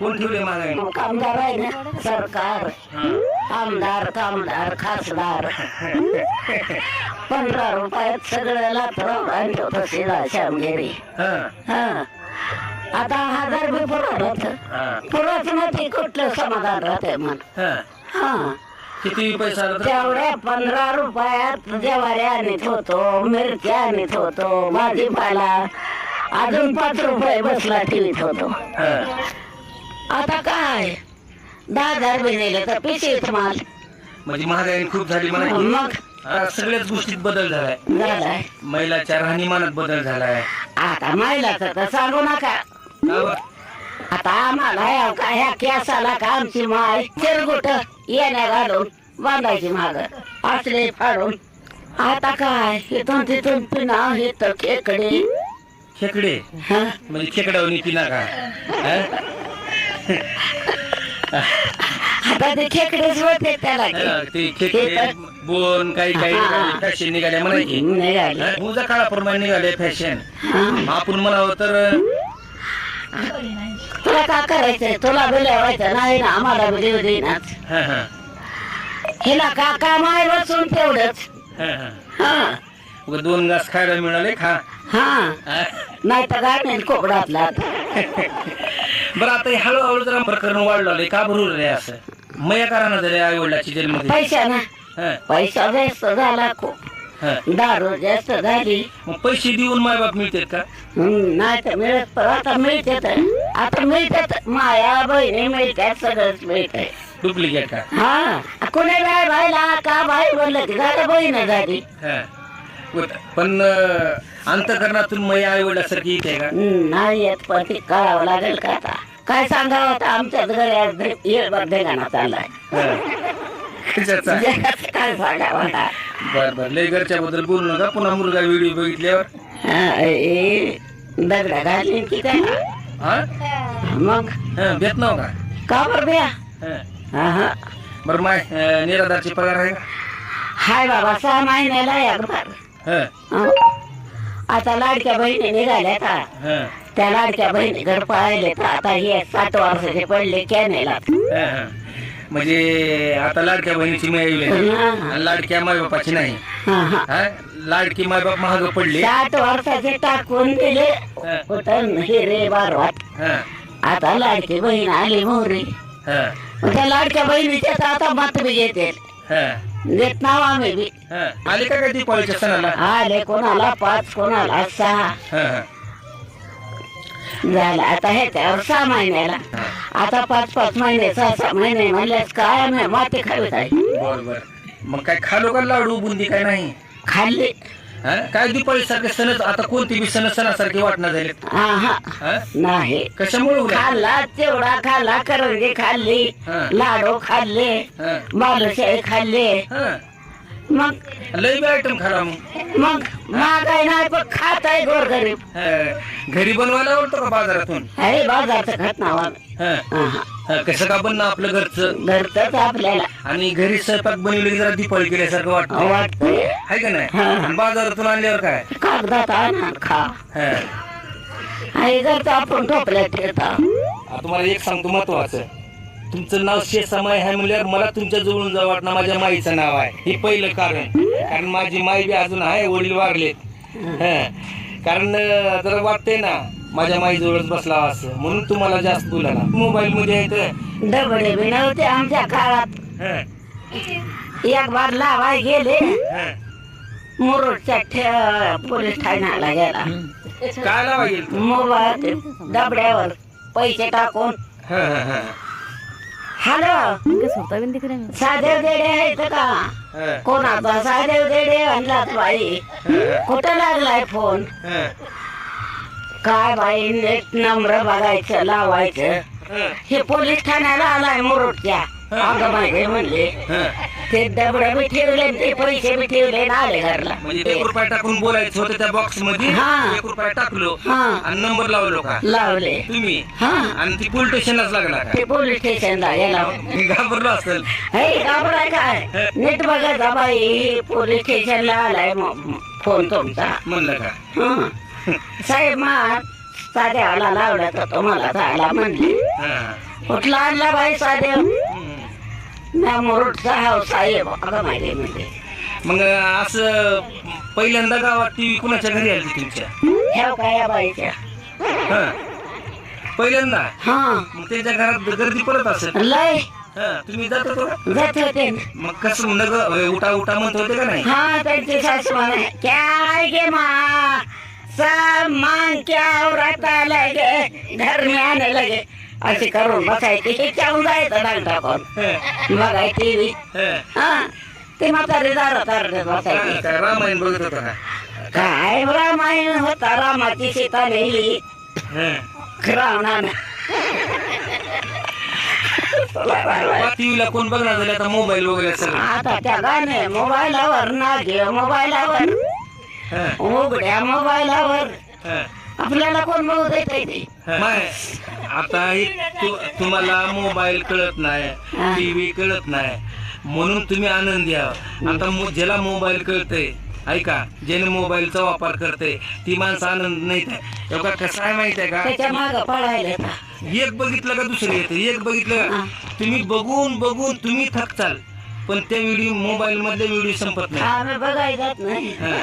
कोण ठेवले महागाई मग आहे ना सरकार. आमदार कामदार खासदार. पंधरा रुपयात सगळं लातराव आणलं होतं श्यामगिरी हा. आता हजार रुपये पुरवलं होतं. पुरत नाही कुठलं समाधान राहते म्हण. हा. हा. किती पैसा? तेवढ्या पंधरा रुपयात ज्वारी आणत होतो मिरच्या आणत होतो भाजीपाला. अजून पाच रुपये बसला ठेवीत होतो. आता काय? दहा हजार बी नेले तर माल म्हणजे महागाई खूप झाली म्हणा. मग? आता सगळ्याच गोष्टीत बदल झालाय. झालाय. महिलाच्या राहणीमानात बदल झालाय. आता महिलाचं तर सांगू नका. का बरं? आता आम्हाला ह्या का ह्या केसाला का आमची माय चिरगुट येण्या घालून बांधायची माग. असले फाडून. आता काय? इथून तिथून पिना हे तर खेकडे. खेकडे? हा? म्हणजे खेकडावणी पिना का हा? आता ते खेकडेच होते त्याला. ते खेकडे बोन काही काही. फॅशन निघाल्या म्हणायची निघाले तुझा काळाप्रमाणे निघाले. फॅशन. आपण म्हणावं तर तुला का करायचंय? तुला बी लावायचं नाही ना आम्हाला बी देऊ देईनाच हिला का काम आहे बसून तेवढंच. हा. उगा दोन घास खायला मिळाले खा. हा. हा. नाही तर गाणे कोकडातला बरं आता हे हळूहळू जरा प्रकरण वाढलं. का भरू रे असं? मया करा ना जरा आई वडिलाची जन्म पैसा ना पैसा जास्त झाला खूप. दारू जास्त झाली. मग पैसे देऊन माय बाप मिळतात का? हम्म, नाही तर मिळत पण आता मिळते आता मिळतात. माया बहिणी मिळतात सगळंच मिळतंय. डुप्लिकेट का? हा. कोणी बाय बायला का बाई बोललं की झालं बहीण झाली. हा. पण अंतकरणातून मया आई वडिलासारखी येते का नाही येत पण ती करावं लागेल का आता? काय सांगावं आता? आमच्याच घरी येळभर ढेगाणा चाललाय काय सांगावं आता? बर बर. लय घरच्या बद्दल बोलू नका. पुन्हा मुलगा व्हिडिओ बघितल्यावर. दगडा घालीन की काय? हा? मग? हा, भेट नाव का? का बरं हा. बरं माय निराधारची पगार आहे हाय बाबा सहा महिन्याला बार हा, हं. आता लाडक्या बहिणी निघाल्या का हा, त्या लाडक्या बहिणी घर पळायले तर आता हे सात वर्षाचे पडले कॅनेला हा, हा. म्हणजे आता लाडक्या बहिणीची मिळाली. आणि लाडक्या मायबापाची नाही. हा लाडकी मायबाप महाग पडले. सात वर्षाचे टाकून दिले. हा, कुठं हिरे बारवात. हा, आता लाडकी बहीण आली हा, मग त्या लाडक्या बहिणीच्या तर आता मत बी घेते. हा, देत नाव आम्ही बी हा. आले का काय दीपावलीच्या सणाला आले कोणाला पाच कोणाला? सहा. हा, हा. झालं. आता हे त्यावर सहा महिन्याला आता पाच पाच महिने सहा सहा महिने म्हणल्यास काय आम्ही माती खावीत आहे? बर बर मग काय खालो का लाडू बुंदी काय नाही? खाल्ली. हा? काय दीपावली सारखे सण आता कोणते बी सण सणासारखे वाटणार झाले हा हा हा? नाही कशामुळे? खाल्ला चिवडा खाल्ला करंजी खाल्ली हा. लाडू खाल्ले हा, बालुशाही खाल्ले हा. मग लय बी आयटम खाला मग. मग महागाई नाही पण खात आहे गोरगरीब हा. घरी बनवायला आवडतं का बाजारातून? अरे बाजारचं खात नाव आम्ही. हा. हा, हा. हा, कसं का बनणं आपलं घरचं? घरचंच आपल्याला. आणि घरी स्वयंपाक बनवले जरा दीपावली केल्यासारखं वाटतं वाटतंय. आहे का नाही? हा. आणि बाजारातून आणल्यावर काय? कागदात आणा खा. हा. आई घरचं आपण टोपल्यात ठेवता. आता तुम्हाला एक सांगतो महत्वाचं. तुमचं नाव शेषामाई आहे म्हणल्यावर मला तुमच्या जवळून जावं वाटणं माझ्या माईचं नाव आहे. हे पहिलं कारण. कारण माझी माई बी अजून आहे वडील वारलेत. कारण जरा वाटतंय ना माझ्या माई जवळच बसला असं. म्हणून तुम्हाला जास्त बोलायला मोबाईल मध्ये तर. डबडे बी नव्हते आमच्या काळात. हं, एक बार लावाय गेले. हं. मुरुडच्या ठे- पोलीस ठाण्याला गेला. काय लावा येईल मोबाईल डबड्यावर पैसे टाकून. हं, हं, हं. हॅलो साधेव देडे आहेत का हं, कोणाचा साधेव देडे आणलात बाई कुठं लागलाय फोन हं, काय बाई नेट नंबर बघायचं लावायचं हं, हे पोलीस ठाण्याला आलाय मुरुडच्या म्हणले. ते डबडे बी ठेवले ते पैसे बी ठेवले ना आले घरला. म्हणजे एक रुपया टाकून बोलायचं होतं त्या बॉक्समध्ये हा. एक रुपया टाकलो हा. आणि नंबर लावलो का? लावले. तुम्ही? हा. आणि ती पोलीस स्टेशनलाच लागला का? ते पोलीस स्टेशनला मी घाबरलो असेल. हे घाबराय काय? नीट बघायचा बाई पोलीस स्टेशनला आलाय म- फोन तुमचा. म्हणलं का? हं. साहेब मग साध्याला लावला तर तुम्हाला जायला म्हणले. हा. कुठला आणला बाई साधे हम्म. मुरुडचा माहिती म्हणजे मग असं पहिल्यांदा गावात टीव्ही कुणाच्या घरी आली तुमच्या? ह्या काय या बाईच्या. हा. पहिल्यांदा? हा. मग त्यांच्या घरात गर्दी पडत असेल? लय. हा तुम्ही जात होतो? का? जात होते. मग कसं नग उठा उठा म्हणत होते का नाही? हा त्यांची सासू म्हणे काय गे मा? सामान क्या औरता लगे? घर में आने लगे. अशी करून बसायची हे चावून जायचं डाग टाकून हा, बघाय टीव्ही हा. ते म्हातारी दारात काय बसायची. काय रामायण बघत होता का? काय रामायण होता रामाची सीता नेली. रावणानं. टीव्हीला कोण बघणार झाले आता मोबाईल वगैरे सगळं? आता त्या गाणे मोबाईलावर ना घे मोबाईलावर उघड्या मोबाईलावर. हा. आपल्याला कोण बघू देत ते माय, आता हे तु- तुम्हाला मोबाईल कळत नाही. टीव्ही कळत नाही. म्हणून तुम्ही आनंद घ्या. आता मो- ज्याला मोबाईल कळतंय ऐका ज्याने मोबाईलचा वापर करते ती माणसं आनंद नाही आहे एवढा कसं आहे माहिती आहे का? त्याच्या माग पळायला का एक बघितलं का दुसरं येतं? एक बघितलं का. तुम्ही बघून बघून तुम्ही थकचाल पण त्या व्हिडिओ मोबाईल मधले व्हिडिओ संपत नाही. आम्ही बघायला जात नाही. हा.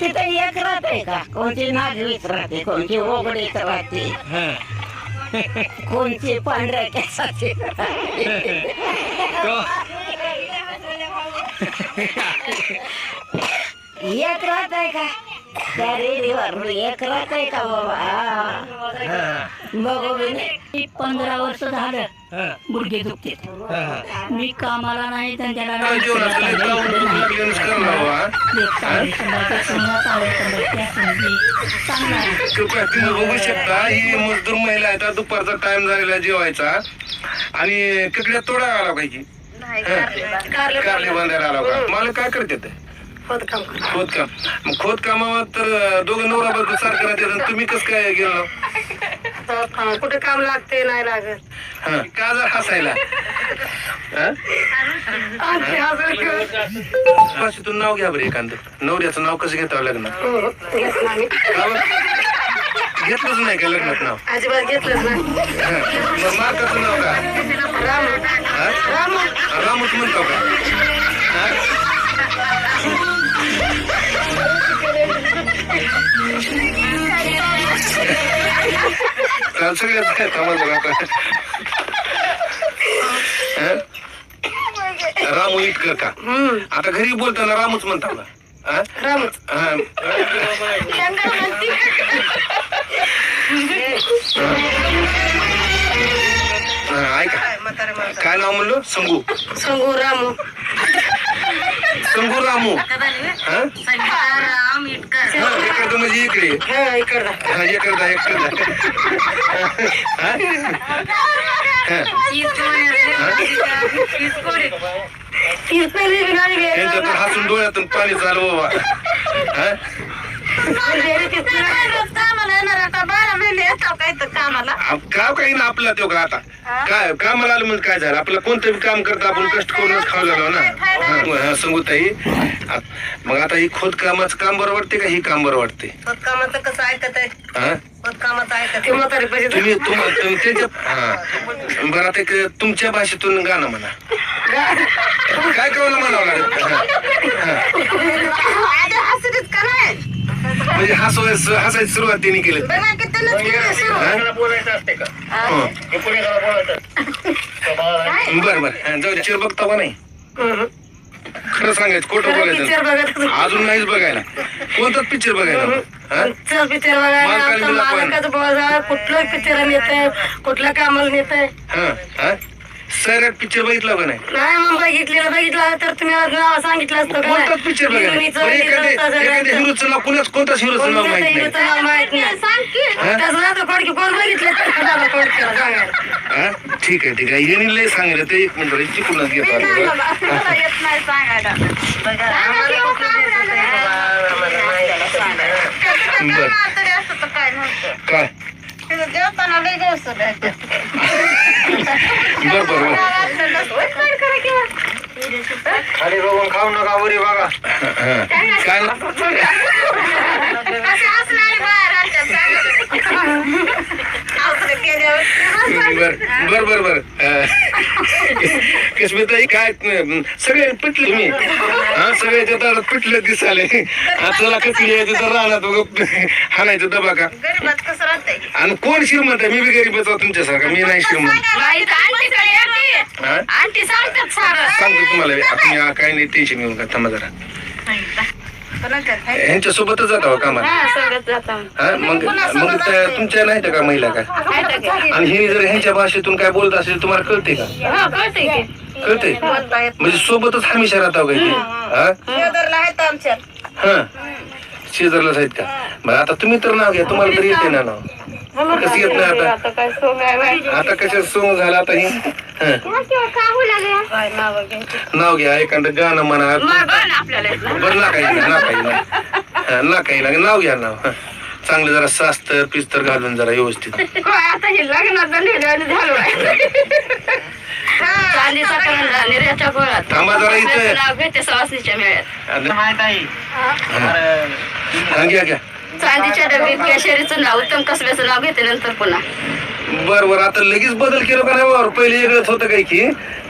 तिथे एक राहते का कोणती नागवीत राहते कोणती ओगडीत राहते हा. कोणती पांढऱ्या केसाची राहते. तो- एक राहत आहे का त्या रेडीवर एक राहत आहे का बाबा. बघू बी नाही. पंधरा वर्ष झालं हा. गुडघे दुखते. मी कामाला नाही संध्याकाळी असं म्हणजे चांगलं आहे. कृपया तुम्ही बघू शकता ही मजदूर महिला आहेत दुपारचा टाइम झालेला जेवायचा. आणि तिकडे तोडा आला पाहिजे. कारले बांधायला. आला का मला काय करते ते खोदकाम. मग खोदकामावर तर दोघं नवरा बायको सारखं राहते तुम्ही कसं काय गेलो? कुठे काम लागते नाही लागत. हा का जर हसायला? हा? भाषेतून नाव घ्या बरं एखादं. नवऱ्याचं नाव कसं घेतावं लग्न हो, घेतलं नाही. का बरं? घेतलंच नाही का लग्नात नाव? अजिबात घेतलंच नाही. हा. मग नाव का राम. हा? राम. रामच म्हणतो का? काल सगळ्यात आता. हा? रामू इटकर का? आता घरी बोलताना रामूच म्हणता. हा, ऐका. काय नाव म्हणलं? संगू. संगू रामू. संगू रामू. हा हा, इकडचं म्हणजे इकडे. हा हा हा? हा. त्यांच्या तर हसून डोळ्यातून पाणी चालू बाबा. हा? येतात काय तर कामाला? आप- काम काही ना आपला तो का आता? काय कामाला आलं म्हणजे काय झालं? आपलं कोणतं बी काम करता आपण कष्ट करूनच खावलेलो ना? हा, हा, सांगू ताई. आ- मग आता ही खोद कामाचं काम बरं वाटते का ही काम बरं वाटते? कामाचं कसं ऐकत आहे? हा कामाचं ऐकत ते म्हातारी पाहिजे तुम्ही तुम्हा- तुम- त्यांच्या हा. बरं आता एक तुमच्या भाषेतून गाणं म्हणा. काय कळलं म्हणावं लागेल? हा. हसरीत का नाही म्हणजे हसवायचं हसायची सुरुवात तिने केली. बघा किती नसते सुरू. बर बर. हा, जाऊ पिक्चर बघता का नाही. खरं सांगायचं खोटं बोलायचं. अजून नाहीच बघायला. कोणताच पिक्चर बघायला? चल पिक्चर बघायला? कुठलं पिक्चर नेत कुठल्या कामाला नेत हा हा? सैराट पिक्चर बघितला का नाही? नाही मग बघितलेलं बघितलं तर तुम्ही नाव सांगितलं असतं का? कोणताच पिक्चर बरं, एखाद्या हिरोचं सगळं. एखाद्या हिरोचं नाव कुणाच कोणताच हिरोचं नाव माहीत नाही. माहीत हा? तसं कोण बघितलं सांगायला. हा? ठीक आहे ठीक आहे. यांनी लय सांगितलं ते एक मिनिट घेतो आता. मला येत नाही सांगायला. बघा, आम्हाला कुठलं देत होतं हे बाबा, आम्हाला नाही सांगायला. बर. तरी असं तर काय? जेवताना लय द्यायचं. बर बर बर खाली बघून खाऊ नका वरी बघा हा. काय ना असे बर बर बर बर. कश्मीरताई काय सगळे पिटले तुम्ही? हा सगळे त्या पिटले दिसाले चला कसली आहे तिथं राहणार बघ. हाणायचं दबा का? गरीबात कसं राहतंय? आणि कोण श्रीमंत आहे? मी बी गरीबच आहे तुमच्यासारखा. मी नाही श्रीमंत. बाई आंटीकडे आंटी हा? आंटी सांगतात सारं. सांगतो तुम्हाला. आपण काय नाही. टेन्शन घेऊन का थांबा जरा. ह्यांच्या सोबतच जाता कामाला? हा जाता. हा मग मग त्या तुमच्या नाही का महिला काय? आणि हे जर ह्यांच्या भाषेतून काय बोलत असेल तुम्हाला कळते का? हा कळते की. म्हणजे सोबतच हमेशा राहता का इथे हा आहेत आमच्या हा. शेजारलाच आहेत का? मग आता तुम्ही तर नाव घ्या तुम्हाला तरी येते ना नाव. कसं येत नाही आता? आता काय सोंग आहे बाई. आता कशा सोंग झाला आता हे? हा. काय नावं घ्यायची नाव घ्या एखादं गाणं म्हणा. मग ना आपल्याला येत बरं ना काही ना काही ना ना काही ना नाव घ्या नाव हा. चांगलं जरा सास्तर पिस्तर घालून जरा व्यवस्थित. काय आता हे लग्नाचं निर्णय झालो आहे चांदीचा करंजा निर्याच्या गोळात थांबा जरा इथं. नाव घेते सवासीच्या मेळ्यात. आणि- माहीत आहे हा, घ्या घ्या. चांदीच्या डबीत केशरीचं नाव उत्तम कसब्याचं नाव घेते नंतर पुन्हा. बर बर. आता लगेच बदल केलं का नाही बरं? पहिले वेगळंच होतं काय की?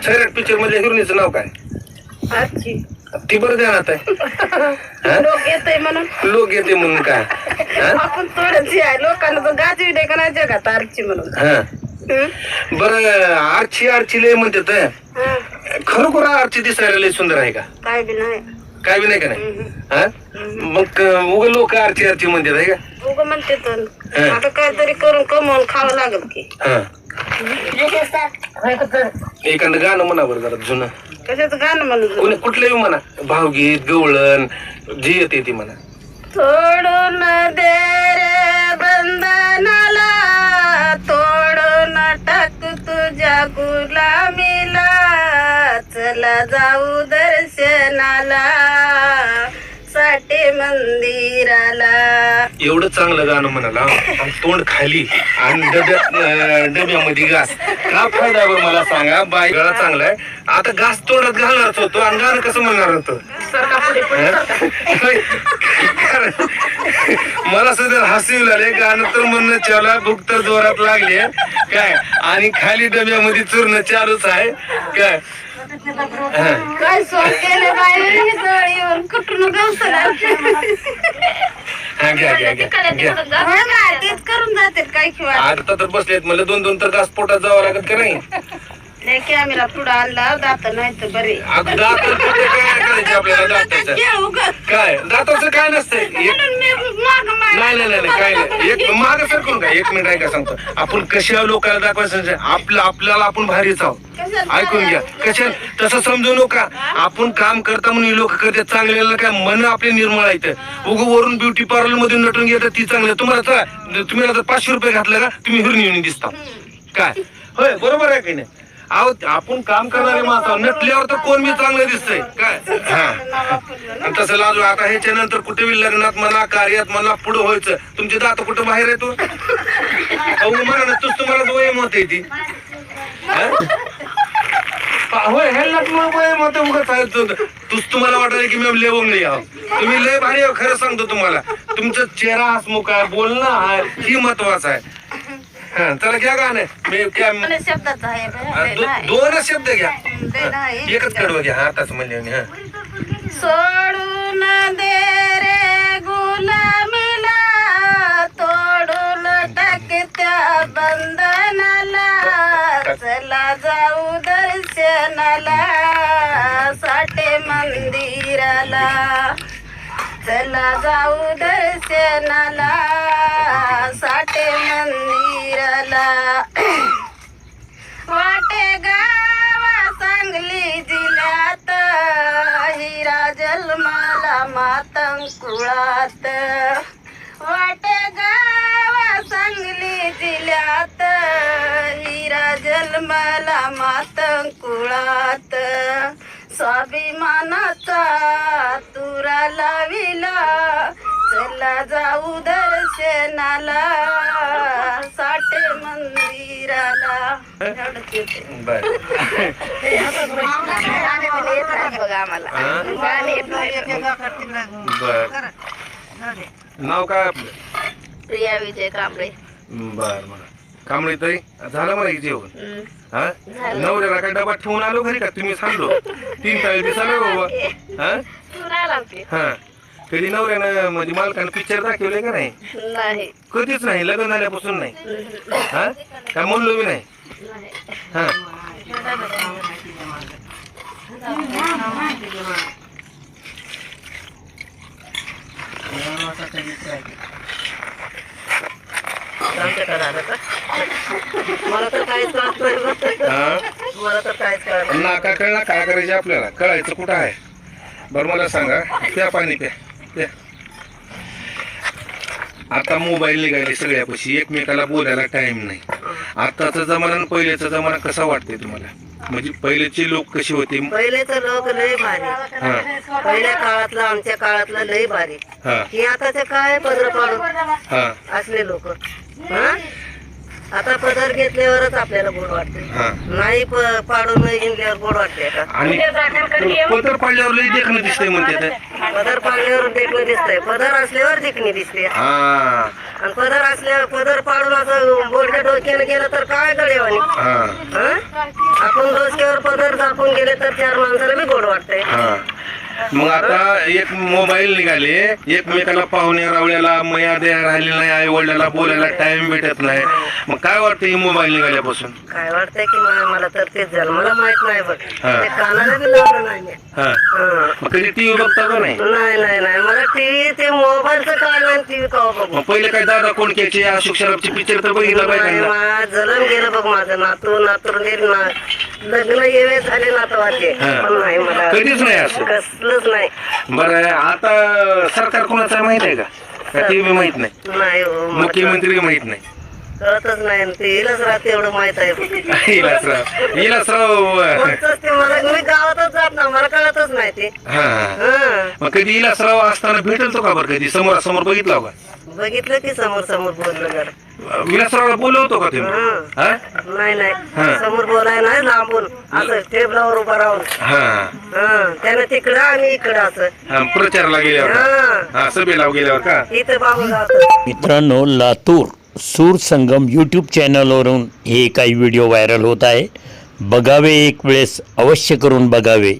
सैराट पिक्चर मधल्या हिरोनीचं नाव काय? ती बरं ध्यानात आहे हा? लोक येते म्हणून. लोक येते म्हणून काय? हा? आपण थोडंच आहे. लोकांना तर गाजवी नाही का नाही जगात आरची म्हणून. हा. बर आरची आरची लय म्हणतात हं. खरोखर आरची दिसायला लय सुंदर आहे का? काय बी नाही. काय बी नाही का नाही? हा? मग उग लोक आरची आरची म्हणतात आहे का? उग म्हणते तर हं. आता काहीतरी करून कमवून खावं लागल की. हा. एखादं गाणं म्हणा बरं जरा जुनं. कशाचं गाणं म्हणून कोणी कुठलंही म्हणा. भावगीत गवळण जी येते ती म्हणा. तोडून दे रे बंधनाला तोडून टाक तुझ्या गुलामीला चला जाऊ दर्शनाला साठे मंदिराला. एवढं चांगलं गाणं म्हणाला आणि तोंड खाली आणि डब्यात अं, डब्यामध्ये घास. का फायदा बरं मला सांगा? बाय गळा चांगला आहे. आता घास तोंडात घालणारच होतो आणि गाणं कसं म्हणणार होतं? कारण मला सुद्धा हसू येऊ लागले गाणं तर म्हणणं चालू भूक तर जोरात लागली काय? आणि खाली डब्यामध्ये चूर्ण चालूच आहे. काय. काय सोड केले बाई? जवळ येऊन कुठून गवसला हा, घ्या घ्या घ्या घ्या. तेच करून जाते काय किंवा? आता तर बसलेत मला दोन दोन तर घास पोटात जावं लागत का नाही? नाही कॅमेरा पुढे आणला दात नाही तर बरे. अगं दात कुठे काय करायचे आपल्याला दाताचं? काय? दाताचं काय नसतंय? एक नाही नाही नाही नाही, काय नाही. एक माग सरकून काय एक मिनिट ऐका सांगतो. आपण कशा लोकांना दाखवायचं सांगतो. आपलं आपल्याला आपण भारीच आहोत. ऐकून घ्या. कशा तसं समजू नका. आपण काम करता म्हणून लोक करतात. चांगल्याला काय मन आपले निर्मळ येतं उग वरून ब्युटी पार्लरमध्ये नटून घेतात ती चांगलं. तुम्हाला चला तुम्ही आता पाचशे रुपये घातलं का? तुम्ही हिरून येऊन दिसता काय? होय बरोबर आहे की नाही? अहो आपण काम करणारे माणसं. नटल्यावर तर कोण मी चांगलं दिसतंय. काय? हा. तसं लाजू आता ह्याच्या नंतर कुठे बी लग्नात म्हणा कार्यात म्हणा पुढे व्हायचं. तुमचे दात कुठं बाहेर येतो अहो म्हणा ना तूच तुम्हाला वय मत आहे ती. हा? होय मत तूच तुम्हाला वाटायला की मी लय नाही आहो. तुम्ही लय भारी आहे, खरं सांगतो तुम्हाला. तुमचा चेहरा हसमुख आहे बोलणं आहे ही महत्वाचं आहे. हा चला घ्या गाणं. मी क्या शब्दाचा आहे हा, बरं. दो- नाही. दोनच शब्द घ्या. लय नाही. एकच कडवं घ्या. आताच म्हणजे हा. सोडून दे रे गुलामीला तोडून टाक त्या बंधनाला. चला जाऊ दर्शनाला. साठे मंदिराला. चला जाऊ दर्शनाला. मातंकुळात वाट गावा सांगली जिल्ह्यात. हिरा जन्मला मातंकुळात स्वाभिमानाचा तुरा लाविला. चला जाऊ दर्शनाला साठे मंदिराला. बर. बघा आम्हाला. बर. नाव काय आपलं? प्रिया विजय कांबळे. बर बर. कांबळे ताई झालं मला जेवण? हा? नवऱ्याला काय डबा ठेवून आलो घरी का? तुम्ही सांगलो. तीन तारीख दिसालो बाबा हा? हा. कधी नवऱ्यानं म्हणजे मालकानं पिक्चर दाखवले का नाही? नाही. कधीच नाही लग्न झाल्यापासून नाही. हा? काय म्हणलो मी नाही? हा? मला तर काहीच कळत नाही बघ. हा? मला तर काहीच कळत नाका कळला काय करायचे आपल्याला? कळायचं कुठं आहे? बरं मला सांगा. प्या पाणी प्या प्या आता मोबाईल निघाले सगळ्यापाशी. एकमेकाला बोलायला टाइम नाही. आताचा जमाना आणि पहिल्याचा जमाना कसा वाटतंय तुम्हाला? म्हणजे पहिलेचे लोक कसे होते? पहिलेच लोक लय भारी. हा. पहिल्या काळातलं आमच्या काळातलं लय भारी. हा. ही आताचे काय पदर पाडून? हा. असले लोक. आता पदर घेतल्यावरच आपल्याला गोड वाटते हा. नाही प- पाडून हिंडल्यावर गोड वाटते का? आणि पदर पाडल्यावर लई देखणं दिसतंय म्हणते. पदर पाडल्यावर देखणं दिसतंय. पदर असल्यावर देखणी दिसते. हा. आणि पदर असल्यावर पदर पाडून असं बोलक्या डोक्याने गेलं तर काय गडेवानी हा. आपण डोक्यावर पदर झाकून गेले तर चार माणसाला बी गोड वाटतंय. हा. मग आता एक मोबाईल निघाले. एकमेकाला पाहुणे रावल्याला मया द्या राहिलेला नाही आई वडिलाला बोलायला टाइम भेटत नाही. मग काय वाटतं ही मोबाईल निघाल्यापासून? काय वाटतंय की मला मला तर तेच झालं. मला माहीत नाही बघ. हा. ते कानाला बी लावलं नाही मी. हा. हा. मग कधी टीव्ही बघता का नाही? नाही नाही नाही. मला टीव्ही ते मोबाईलचं काय नाही टीव्ही का बघू. मग पहिले काय दादा कोण क्याचे अशोक शराबची पिक्चर तर बघितलं नाही, पाहिजे ना. मा- जलम गेलं बघ माझं. नातू नातूर ना. लग्न येवे झाले नातवाचे हा. पण नाही मला. कधीच नाही असं. कसलंच नाही. बरं आता सरकार कोणाचं आहे माहीत आहे का? का ते बी माहीत नाही? नाही हो, मला मुख्यमंत्री माहीत नाही. कळतच नाही. आणि ते राहते एवढं माहीत आहे. इलासराव इलासराव कोणतंच ते मला मी गावातच जात ना मला कळतच नाही ते. हा. हा. मग कधी इलासराव असताना भेटेल तो का बरं कधी? समोर समोर बघितला का? बघितलं की समोर समोर बोललं जरा विलासरावला बोलवतो का तुम्ही हा. हा? नाही नाही. समोर बोलाय नाही लांबून. असं टेबलावर उभा राहून. हा. हा. त्यानं तिकडं आणि इकडं असं. प्रचारला गेल्यावर? हा. हा सभेला गेल्यावर का? इथं बाबू जातो. मित्रांनो लातूर सूर संगम यूट्यूब चॅनलवरून हे काही व्हिडिओ व्हायरल होत आहे. बघावे एक वेळेस अवश्य करून बघावे.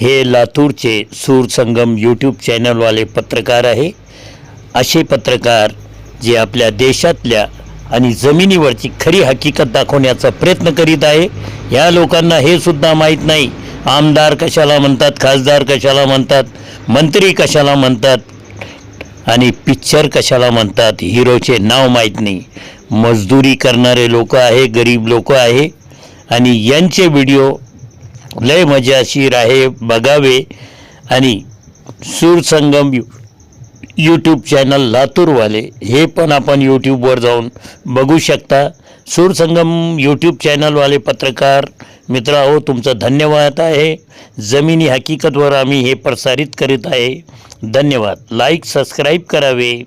हे लातूरचे सूर संगम यूट्यूब चॅनलवाले पत्रकार आहे. असे पत्रकार जे आपल्या देशातल्या आणि जमिनीवरची खरी हकीकत दाखवण्याचा प्रयत्न करीत आहे. या लोकांना हे सुद्धा माहीत नाही. आमदार कशाला म्हणतात खासदार कशाला म्हणतात मंत्री कशाला म्हणतात आणि पिक्चर कशाला म्हणतात हिरोचे नाव माहीत नाही. मजदुरी करणारे लोक आहे गरीब लोक आहे. आणि यांचे व्हिडिओ लय मजाशीर आहे बघावे. आणि सूरसंगम यू यूट्यूब चॅनल लातूरवाले. हे पण आपण यूट्यूबवर जाऊन बघू शकता. सूरसंगम यूट्यूब चॅनलवाले पत्रकार मित्र आहो तुमचं धन्यवाद आहे. जमिनी हकीकतवर आम्ही हे प्रसारित करीत आहे. धन्यवाद. लाईक सबस्क्राईब करावे.